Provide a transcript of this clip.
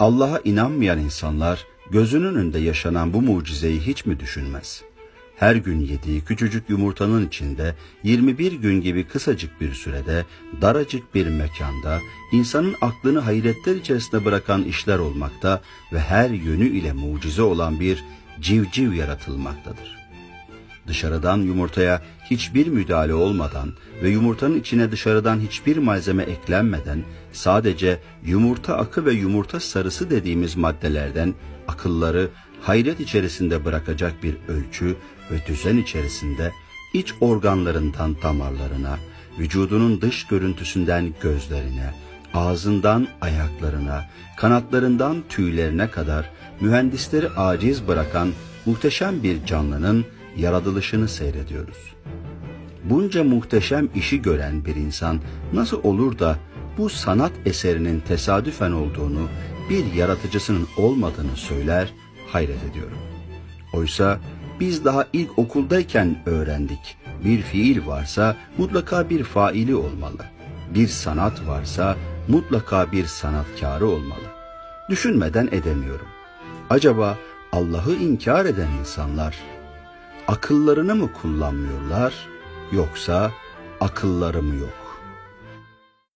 Allah'a inanmayan insanlar gözünün önünde yaşanan bu mucizeyi hiç mi düşünmez? Her gün yediği küçücük yumurtanın içinde 21 gün gibi kısacık bir sürede daracık bir mekanda insanın aklını hayretler içerisinde bırakan işler olmakta ve her yönü ile mucize olan bir civciv yaratılmaktadır. Dışarıdan yumurtaya hiçbir müdahale olmadan ve yumurtanın içine dışarıdan hiçbir malzeme eklenmeden sadece yumurta akı ve yumurta sarısı dediğimiz maddelerden akılları hayret içerisinde bırakacak bir ölçü ve düzen içerisinde iç organlarından damarlarına, vücudunun dış görüntüsünden gözlerine, ağzından ayaklarına, kanatlarından tüylerine kadar mühendisleri aciz bırakan muhteşem bir canlının yaratılışını seyrediyoruz. Bunca muhteşem işi gören bir insan nasıl olur da bu sanat eserinin tesadüfen olduğunu, bir yaratıcısının olmadığını söyler, hayret ediyorum. Oysa biz daha ilk okuldayken öğrendik. Bir fiil varsa mutlaka bir faili olmalı. Bir sanat varsa mutlaka bir sanatkarı olmalı. Düşünmeden edemiyorum. Acaba Allah'ı inkar eden insanlar akıllarını mı kullanmıyorlar yoksa akılları mı yok?